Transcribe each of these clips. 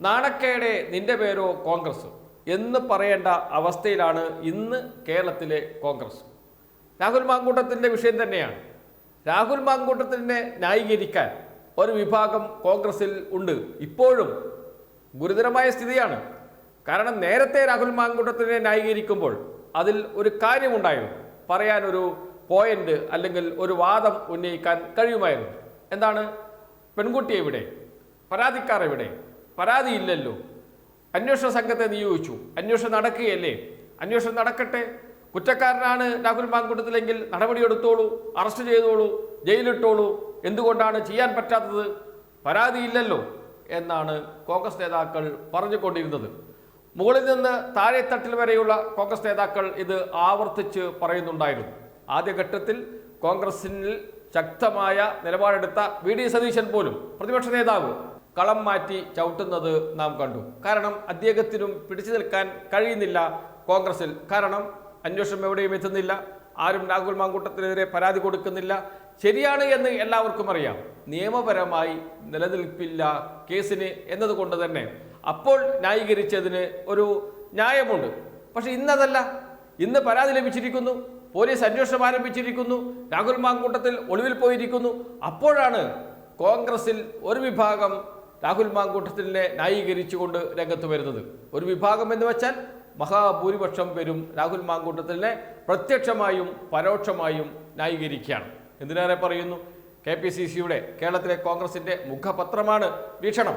നാണക്കേടെ നിന്റെ പേരോ കോൺഗ്രസ് എന്ന് പറയേണ്ട അവസ്ഥയിലാണ് ഇന്ന് കേരളത്തിലെ കോൺഗ്രസ്. രാഹുൽ മാങ്കൂട്ടത്തിന്റെ വിഷയം തന്നെയാണ്. രാഹുൽ മാങ്കൂട്ടത്തിനെ ന്യായീകരിക്കാൻ ഒരു വിഭാഗം കോൺഗ്രസിൽ ഉണ്ട്. ഇപ്പോഴും ഗുരുതരമായ സ്ഥിതിയാണ്. കാരണം നേരത്തെ രാഹുൽ മാങ്കൂട്ടത്തിനെ ന്യായീകരിക്കുമ്പോൾ അതിൽ ഒരു കാര്യമുണ്ടായിരുന്നു. പറയാനൊരു പോയിന്റ് അല്ലെങ്കിൽ ഒരു വാദം ഉന്നയിക്കാൻ കഴിയുമായിരുന്നു. എന്താണ്? പെൺകുട്ടി എവിടെ പരാതിക്കാർ എവിടെ പരാതിയില്ലല്ലോ. അന്വേഷണ സംഘത്തെ നിയോഗിച്ചു. അന്വേഷണം നടക്കുകയല്ലേ? അന്വേഷണം നടക്കട്ടെ. കുറ്റക്കാരനാണ് രാഹുൽ മാങ്കുട്ടത്തിലെങ്കിൽ നടപടിയെടുത്തോളൂ അറസ്റ്റ് ചെയ്തോളൂ ജയിലിട്ടോളൂ. എന്തുകൊണ്ടാണ് ചെയ്യാൻ പറ്റാത്തത്? പരാതിയില്ലല്ലോ എന്നാണ് കോൺഗ്രസ് നേതാക്കൾ പറഞ്ഞുകൊണ്ടിരുന്നത്. മുകളിൽ നിന്ന് താഴെത്തട്ടിൽ വരെയുള്ള കോൺഗ്രസ് നേതാക്കൾ ഇത് ആവർത്തിച്ച് പറയുന്നുണ്ടായിരുന്നു. ആദ്യഘട്ടത്തിൽ കോൺഗ്രസിൽ ശക്തമായ നിലപാടെടുത്ത വി ഡി സതീശൻ പോലും പ്രതിപക്ഷ നേതാവ് കളം മാറ്റി ചവിട്ടുന്നത് നാം കണ്ടു. കാരണം അദ്ദേഹത്തിനും പിടിച്ചു നിൽക്കാൻ കഴിയുന്നില്ല കോൺഗ്രസിൽ. കാരണം അന്വേഷണം എവിടെയും എത്തുന്നില്ല. ആരും രാഹുൽ മാങ്കൂട്ടത്തിനെതിരെ പരാതി കൊടുക്കുന്നില്ല. ശരിയാണ് എന്ന് എല്ലാവർക്കും അറിയാം. നിയമപരമായി നിലനിൽപ്പില്ല കേസിന് എന്നതുകൊണ്ട് തന്നെ. അപ്പോൾ ന്യായീകരിച്ചതിന് ഒരു ന്യായമുണ്ട്. പക്ഷെ ഇന്നതല്ല. ഇന്ന് പരാതി ലഭിച്ചിരിക്കുന്നു. പോലീസ് അന്വേഷണം ആരംഭിച്ചിരിക്കുന്നു. രാഹുൽ മാങ്കൂട്ടത്തിൽ ഒളിവിൽ പോയിരിക്കുന്നു. അപ്പോഴാണ് കോൺഗ്രസിൽ ഒരു വിഭാഗം രാഹുൽ മാങ്കൂട്ടത്തിനെ ന്യായീകരിച്ചുകൊണ്ട് രംഗത്ത് വരുന്നത്. ഒരു വിഭാഗം എന്ന് വെച്ചാൽ മഹാഭൂരിപക്ഷം പേരും രാഹുൽ മാങ്കൂട്ടത്തിനെ പ്രത്യക്ഷമായും പരോക്ഷമായും ന്യായീകരിക്കുകയാണ്. എന്തിനേറെ പറയുന്നു? കെ പി സി സിയുടെ കേരളത്തിലെ കോൺഗ്രസിന്റെ മുഖപത്രമാണ് വീക്ഷണം.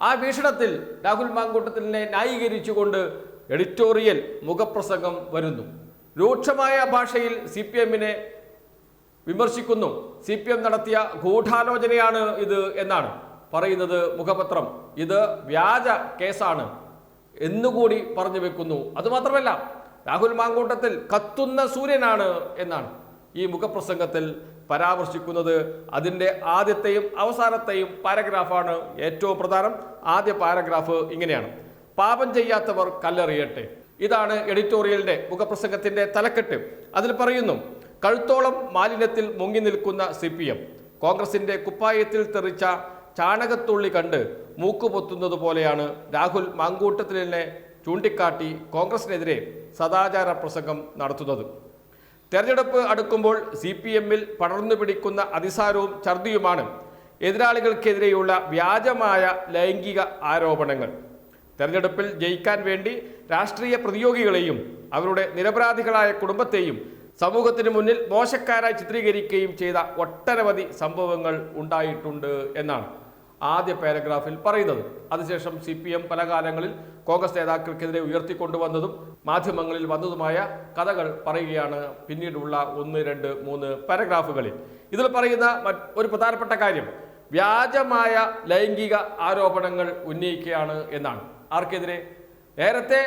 ആ വീക്ഷണത്തിൽ രാഹുൽ മാങ്കൂട്ടത്തിനെ ന്യായീകരിച്ചുകൊണ്ട് എഡിറ്റോറിയൽ മുഖപ്രസംഗം വരുന്നു. രൂക്ഷമായ ഭാഷയിൽ സി പി എമ്മിനെ വിമർശിക്കുന്നു. സി പി എം നടത്തിയ ഗൂഢാലോചനയാണ് ഇത് എന്നാണ്. പറയുന്നത് മുഖപത്രം. ഇത് വ്യാജ കേസാണ് എന്നുകൂടി പറഞ്ഞു വെക്കുന്നു. അതുമാത്രമല്ല രാഹുൽ മാങ്കൂട്ടത്തിൽ കത്തുന്ന സൂര്യനാണ് എന്നാണ് ഈ മുഖപ്രസംഗത്തിൽ പരാമർശിക്കുന്നത്. അതിന്റെ ആദ്യത്തെയും അവസാനത്തെയും പാരഗ്രാഫാണ് ഏറ്റവും പ്രധാനം. ആദ്യ പാരഗ്രാഫ് ഇങ്ങനെയാണ്. പാപം ചെയ്യാത്തവർ കല്ലെറിയട്ടെ. ഇതാണ് എഡിറ്റോറിയലിന്റെ മുഖപ്രസംഗത്തിന്റെ തലക്കെട്ട്. അതിൽ പറയുന്നു കഴുത്തോളം മാലിന്യത്തിൽ മുങ്ങി നിൽക്കുന്ന സി പി എം. കോൺഗ്രസിന്റെ കുപ്പായത്തിൽ തെറിച്ച ചാണകത്തുള്ളി കണ്ട് മൂക്കുപൊത്തുന്നത് പോലെയാണ് രാഹുൽ മാങ്കൂട്ടത്തിലിനെ ചൂണ്ടിക്കാട്ടി കോൺഗ്രസിനെതിരെ സദാചാര പ്രസംഗം നടത്തുന്നത്. തെരഞ്ഞെടുപ്പ് അടുക്കുമ്പോൾ സി പി എമ്മിൽ പടർന്നു പിടിക്കുന്ന അതിസാരവും ഛർദിയുമാണ് എതിരാളികൾക്കെതിരെയുള്ള വ്യാജമായ ലൈംഗിക ആരോപണങ്ങൾ. തെരഞ്ഞെടുപ്പിൽ ജയിക്കാൻ വേണ്ടി രാഷ്ട്രീയ പ്രതിയോഗികളെയും അവരുടെ നിരപരാധികളായ കുടുംബത്തെയും സമൂഹത്തിന് മുന്നിൽ മോശക്കാരായി ചിത്രീകരിക്കുകയും ചെയ്ത ഒട്ടനവധി സംഭവങ്ങൾ ഉണ്ടായിട്ടുണ്ട് എന്നാണ്. ആദ്യ പാരഗ്രാഫിൽ പറയുന്നത്. അതിനുശേഷം സി പി എം പല കാലങ്ങളിൽ കോൺഗ്രസ് നേതാക്കൾക്കെതിരെ ഉയർത്തിക്കൊണ്ടുവന്നതും മാധ്യമങ്ങളിൽ വന്നതുമായ കഥകൾ പറയുകയാണ് പിന്നീടുള്ള ഒന്ന് രണ്ട് മൂന്ന് പാരഗ്രാഫുകളിൽ. ഇതിൽ പറയുന്ന ഒരു പ്രധാനപ്പെട്ട കാര്യം വ്യാജമായ ലൈംഗിക ആരോപണങ്ങൾ ഉന്നയിക്കുകയാണ് എന്നാണ്. ആർക്കെതിരെ? നേരത്തെ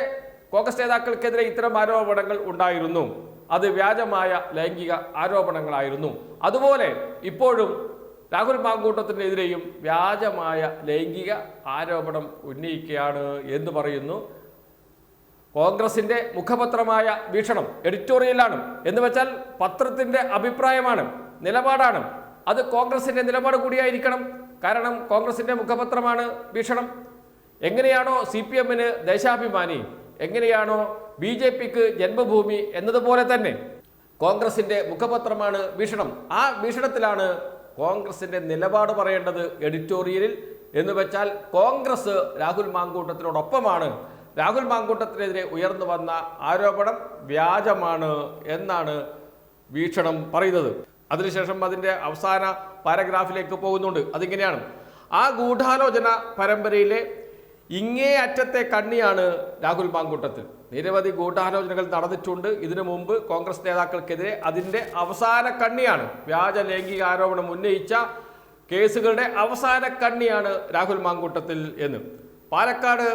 കോൺഗ്രസ് നേതാക്കൾക്കെതിരെ ഇത്തരം ആരോപണങ്ങൾ ഉണ്ടായിരുന്നു. അത് വ്യാജമായ ലൈംഗിക ആരോപണങ്ങളായിരുന്നു. അതുപോലെ ഇപ്പോഴും രാഹുൽ മാങ്കൂട്ടത്തിനെതിരെയും വ്യാജമായ ലൈംഗിക ആരോപണം ഉന്നയിക്കുകയാണ് എന്ന് പറയുന്നു. കോൺഗ്രസിന്റെ മുഖപത്രമായ വീക്ഷണം എഡിറ്റോറിയലാണ് എന്ന് വെച്ചാൽ പത്രത്തിന്റെ അഭിപ്രായമാണ് നിലപാടാണ്. അത് കോൺഗ്രസിന്റെ നിലപാട് കൂടിയായിരിക്കണം. കാരണം കോൺഗ്രസിന്റെ മുഖപത്രമാണ് വീക്ഷണം. എങ്ങനെയാണോ സി പി എമ്മിന് ദേശാഭിമാനി എങ്ങനെയാണോ ബി ജെ പിക്ക് ജന്മഭൂമി എന്നതുപോലെ തന്നെ കോൺഗ്രസിന്റെ മുഖപത്രമാണ് വീക്ഷണം. ആ വീക്ഷണത്തിലാണ് കോൺഗ്രസിന്റെ നിലപാട് പറയേണ്ടത് എഡിറ്റോറിയലിൽ എന്ന് വെച്ചാൽ കോൺഗ്രസ് രാഹുൽ മാങ്കൂട്ടത്തിനോടൊപ്പമാണ്. രാഹുൽ മാങ്കൂട്ടത്തിനെതിരെ ഉയർന്നു വന്ന ആരോപണം വ്യാജമാണ് എന്നാണ് വീക്ഷണം പറയുന്നത്. അതിനുശേഷം അതിന്റെ അവസാന പാരഗ്രാഫിലേക്ക് പോകുന്നുണ്ട്. അതിങ്ങനെയാണ്. ആ ഗൂഢാലോചന പരമ്പരയിലെ ഇങ്ങേ അറ്റത്തെ കണ്ണിയാണ് രാഹുൽ മാങ്കൂട്ടത്തിൽ. നിരവധി ഗൂഢാലോചനകൾ നടന്നിട്ടുണ്ട്. ഇതിനു മുമ്പ് കോൺഗ്രസ് നേതാക്കൾക്കെതിരെ അതിന്റെ അവസാന കണ്ണിയാണ് വ്യാജ ലൈംഗിക ആരോപണം ഉന്നയിച്ച കേസുകളുടെ അവസാന കണ്ണിയാണ് രാഹുൽ മാങ്കൂട്ടത്തിൽ എന്ന്. പാലക്കാട്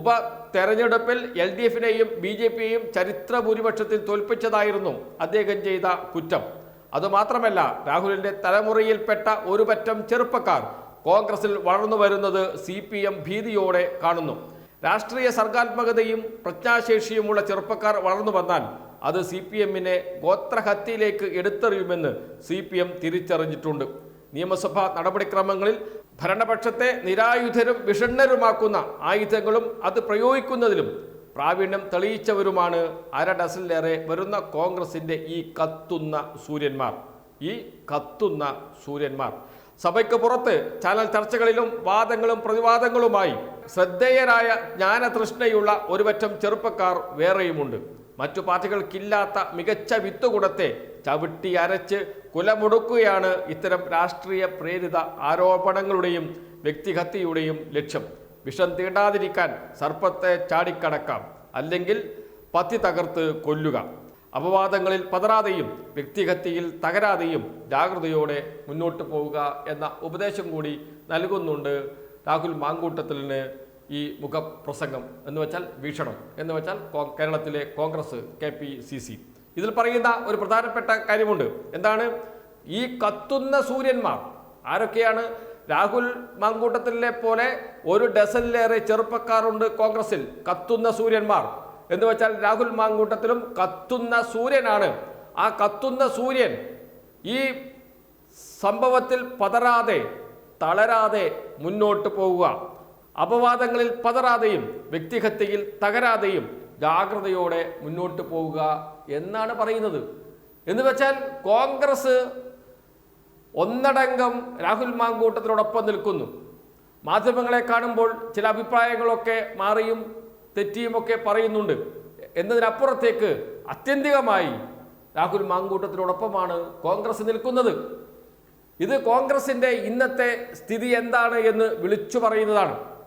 ഉപ തെരഞ്ഞെടുപ്പിൽ എൽ ഡി എഫിനെയും ബി ജെ പിയെയും ചരിത്ര ഭൂരിപക്ഷത്തിൽ തോൽപ്പിച്ചതായിരുന്നു അദ്ദേഹം ചെയ്ത കുറ്റം. അതുമാത്രമല്ല രാഹുലിന്റെ തലമുറയിൽപ്പെട്ട ഒരു പറ്റം ചെറുപ്പക്കാർ കോൺഗ്രസിൽ വളർന്നു വരുന്നത് സി പി എം ഭീതിയോടെ കാണുന്നു. രാഷ്ട്രീയ സർഗാത്മകതയും പ്രജ്ഞാശേഷിയുമുള്ള ചെറുപ്പക്കാർ വളർന്നു വന്നാൽ അത് സി പി എമ്മിനെ ഗോത്രഹത്യയിലേക്ക് എടുത്തെറിയുമെന്ന് സി പി എം തിരിച്ചറിഞ്ഞിട്ടുണ്ട്. നിയമസഭാ നടപടിക്രമങ്ങളിൽ ഭരണപക്ഷത്തെ നിരായുധരും വിഷണ്ണരുമാക്കുന്ന ആയുധങ്ങളും അത് പ്രയോഗിക്കുന്നതിലും പ്രാവീണ്യം തെളിയിച്ചവരുമാണ് അര ഡസനിലേറെ വരുന്ന കോൺഗ്രസിന്റെ ഈ കത്തുന്ന സൂര്യന്മാർ. ഈ കത്തുന്ന സൂര്യന്മാർ. സഭയ്ക്ക് പുറത്ത് ചാനൽ ചർച്ചകളിലും വാദങ്ങളും പ്രതിവാദങ്ങളുമായി ശ്രദ്ധേയരായ ജ്ഞാനതൃഷ്ണയുള്ള ഒരുപറ്റം ചെറുപ്പക്കാർ വേറെയുമുണ്ട്. മറ്റു പാർട്ടികൾക്കില്ലാത്ത മികച്ച വിത്തുകുടത്തെ ചവിട്ടി അരച്ച് കുലമുടുക്കുകയാണ് ഇത്തരം രാഷ്ട്രീയ പ്രേരിത ആരോപണങ്ങളുടെയും വ്യക്തിഹത്യയുടെയും ലക്ഷ്യം. വിഷം തീണ്ടാതിരിക്കാൻ സർപ്പത്തെ ചാടിക്കടക്കാം. അല്ലെങ്കിൽ പത്തി തകർത്ത് കൊല്ലുക. അപവാദങ്ങളിൽ പതറാതെയും വ്യക്തിഹത്യയിൽ തകരാതെയും ജാഗ്രതയോടെ മുന്നോട്ട് പോവുക എന്ന ഉപദേശം കൂടി നൽകുന്നുണ്ട് രാഹുൽ മാങ്കൂട്ടത്തിലിന് ഈ മുഖപ്രസംഗം. എന്ന് വെച്ചാൽ വീക്ഷണം. എന്ന് വെച്ചാൽ കേരളത്തിലെ Congress K P C C. ഇതിൽ പറയുന്ന ഒരു പ്രധാനപ്പെട്ട കാര്യമുണ്ട്. എന്താണ്? ഈ കത്തുന്ന സൂര്യന്മാർ ആരൊക്കെയാണ്? രാഹുൽ മാങ്കൂട്ടത്തിലെ പോലെ ഒരു ഡസനിലേറെ ചെറുപ്പക്കാരുണ്ട് കോൺഗ്രസിൽ കത്തുന്ന സൂര്യന്മാർ. എന്ന് വെച്ചാൽ രാഹുൽ മാങ്കൂട്ടത്തിലും കത്തുന്ന സൂര്യനാണ്. ആ കത്തുന്ന സൂര്യൻ ഈ സംഭവത്തിൽ പതറാതെ തളരാതെ മുന്നോട്ട് പോവുക. അപവാദങ്ങളിൽ പതറാതെയും വ്യക്തിഹത്യയിൽ തകരാതെയും ജാഗ്രതയോടെ മുന്നോട്ട് പോവുക എന്നാണ് പറയുന്നത്. എന്ന് വെച്ചാൽ കോൺഗ്രസ് ഒന്നടങ്കം രാഹുൽ മാങ്കൂട്ടത്തിനോടൊപ്പം നിൽക്കുന്നു. മാധ്യമങ്ങളെ കാണുമ്പോൾ ചില അഭിപ്രായങ്ങളൊക്കെ മാറിയും. തെറ്റിയുമൊക്കെ പറയുന്നുണ്ട്. എന്നതിനപ്പുറത്തേക്ക് അത്യന്തികമായി രാഹുൽ മാങ്കൂട്ടത്തിനോടൊപ്പമാണ് കോൺഗ്രസ് നിൽക്കുന്നത്. ഇത് കോൺഗ്രസിന്റെ ഇന്നത്തെ സ്ഥിതി എന്താണ് എന്ന് വിളിച്ചു പറയുന്നതാണ്.